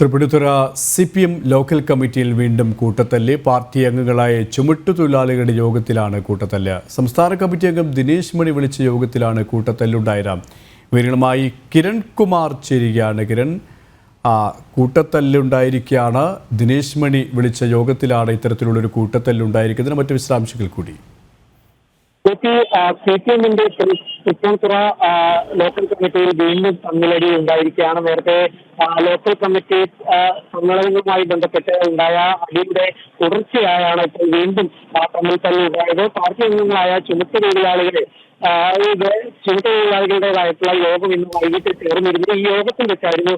Tripunithura C P M local കമ്മിറ്റിയിൽ വീണ്ടും കൂട്ടത്തല്ല്. Party അംഗങ്ങളായ ചുമട്ടുതൊഴിലാളികളുടെ യോഗത്തിലാണ് കൂട്ടത്തല്ല്. സംസ്ഥാന കമ്മിറ്റി അംഗം ദിനേശ് മണി വിളിച്ച യോഗത്തിലാണ് കൂട്ടത്തല്ലുണ്ടായത്. വിവരങ്ങളുമായി കിരൺ കുമാർ ചേരുകയാണ്. കിരൺ കൂട്ടത്തല്ലുണ്ടായിരിക്കുകയാണ് ദിനേശ് മണി വിളിച്ച യോഗത്തിലാണ് ഇത്തരത്തിലുള്ളൊരു കൂട്ടത്തല്ലുണ്ടായിരിക്കുന്നതിന് മറ്റു വിശദാംശങ്ങൾ കൂടി. കോപ്പി സി പി എമ്മിന്റെ തൃപ്പൂണിത്തുറ ലോക്കൽ കമ്മിറ്റിയിൽ വീണ്ടും തമ്മിലടി ഉണ്ടായിരിക്കുകയാണ്. നേരത്തെ ലോക്കൽ കമ്മിറ്റി സമ്മേളനവുമായി ബന്ധപ്പെട്ട് ഉണ്ടായ അടിയുടെ തുടർച്ചയായാണ് ഇപ്പോൾ വീണ്ടും തമ്മിൽ തന്നെ ഉണ്ടായത്. പാർട്ടി അംഗങ്ങളായ ചുമട്ട് തൊഴിലാളികളെ ചുമത്ത തൊഴിലാളികളുടേതായിട്ടുള്ള യോഗം ഇന്ന് വൈകിട്ട് ചേർന്നിരുന്നു. ഈ യോഗത്തിൽ വെച്ചായിരുന്നു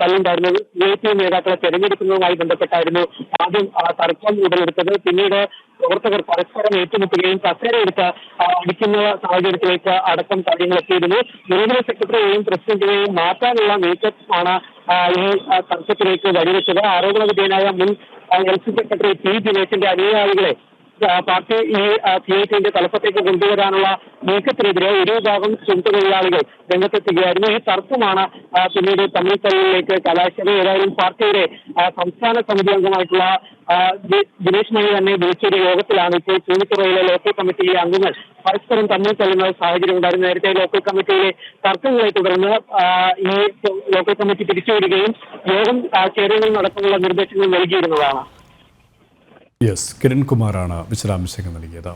തല്ലുണ്ടായിരുന്നത് സി ഐ പി നേതാക്കളെ തെരഞ്ഞെടുക്കുന്നതുമായി ബന്ധപ്പെട്ടായിരുന്നു ആദ്യം തർക്കം ഉടലെടുത്തത്. പിന്നീട് പ്രവർത്തകർ പരസ്പരം ഏറ്റുമുട്ടുകയും കസേര എടുത്ത് അടിക്കുന്ന സാഹചര്യത്തിലേക്ക് അടക്കം കാര്യങ്ങൾ എത്തിയിരുന്നു നിലവിലെ സെക്രട്ടറിയെയും പ്രസിഡന്റിനെയും മാറ്റാനുള്ള നീക്കമാണ് ആണ് ഈ തർക്കത്തിലേക്ക് വഴിവെച്ചത്. ആരോപണ വിധേയനായ മുൻ എൽ സി സെക്രട്ടറി പി ദിനേശിന്റെ അനുയായികളെ പാർട്ടി ഈ ടിന്റെ തലപ്പത്തേക്ക് കൊണ്ടുവരാനുള്ള നീക്കത്തിനെതിരെ ഒരു വിഭാഗം ചുമട്ടുതൊഴിലാളികൾ രംഗത്തെത്തുകയായിരുന്നു. ഈ തർക്കമാണ് പിന്നീട് തമ്മിൽ തലയിലേക്ക് കലാശിച്ചത് ഏതായാലും പാർട്ടിയുടെ സംസ്ഥാന സമിതി അംഗമായിട്ടുള്ള ദിനേശ് മണി തന്നെ വിളിച്ചൊരു യോഗത്തിലാണ് ഇപ്പോൾ ചൂണിത്തുറയിലെ ലോക്കൽ കമ്മിറ്റിയിലെ അംഗങ്ങൾ. പരസ്പരം തമ്മിൽ തല്ലുന്ന സാഹചര്യം ഉണ്ടായിരുന്നു. നേരത്തെ ലോക്കൽ കമ്മിറ്റിയിലെ തർക്കങ്ങളെ തുടർന്ന് ഈ ലോക്കൽ കമ്മിറ്റി പിരിച്ചുവിടുകയും യോഗം ചേരുന്നതിനടക്കമുള്ള നിർദ്ദേശങ്ങൾ നൽകിയിരുന്നതാണ്. യെസ് കിരൺകുമാറാണ് വിശദാംശങ്ങൾ നൽകിയത്.